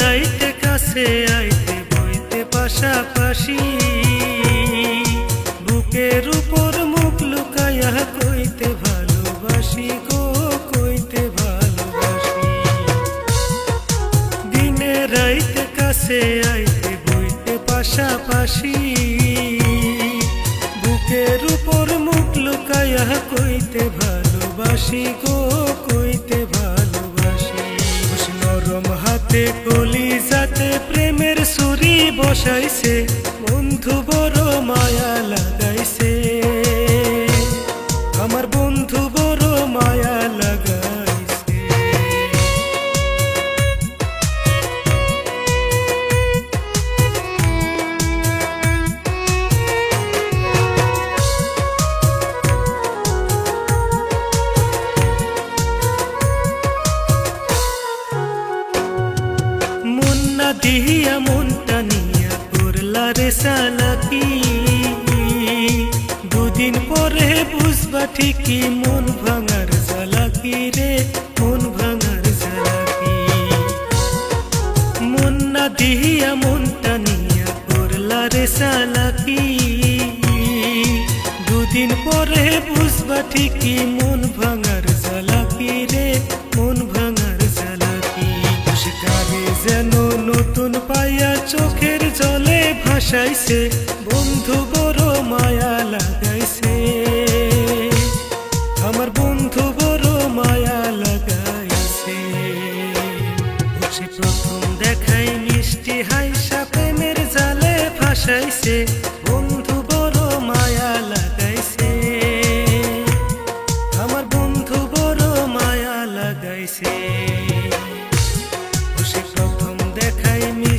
রাইতে কাছে আইতে, বইতে পাশাপাশি বুকের উপর মুখ লুকাইয়া কইতে ভালোবাসি গো, কইতে ভালোবাসি। দিনে রাইতে কাছে আইতে, বইতে পাশাপাশি বুকের উপর মুখ লুকাইয়া কইতে ভালোবাসি গো, কইতে ভালোবাসি। নরম হাতে সুরি বসাইছে বন্ধু বড় মায়া লাগাইছে। আমার বন্ধু বড় মায়া লাগাইছে। মুন্না দিহিয়া মনটা নিয়া সালাকি, দুদিন পরে বুঝবা ঠিকই মন ভাঙার জ্বালাকি রে, মন ভাঙার জ্বালাকি মুন্না দিহিয়া মনটা নিয়া করলা রে সালাকি, দুদিন পরে বুঝবা ঠিকই মন ভাঙার জ্বালাকি রে, মন ভাঙার জ্বালাকি শিকারে যেন চোখের জলে ভাসাইছে, বন্ধু বড় মায়া লাগাইছে। আমার বন্ধু বড় মায়া লাগাইছে। সে প্রথম দেখাই মিষ্টি হাইসা প্রেমের জালে ফাঁসাইছে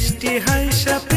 মিষ্টি হাইসা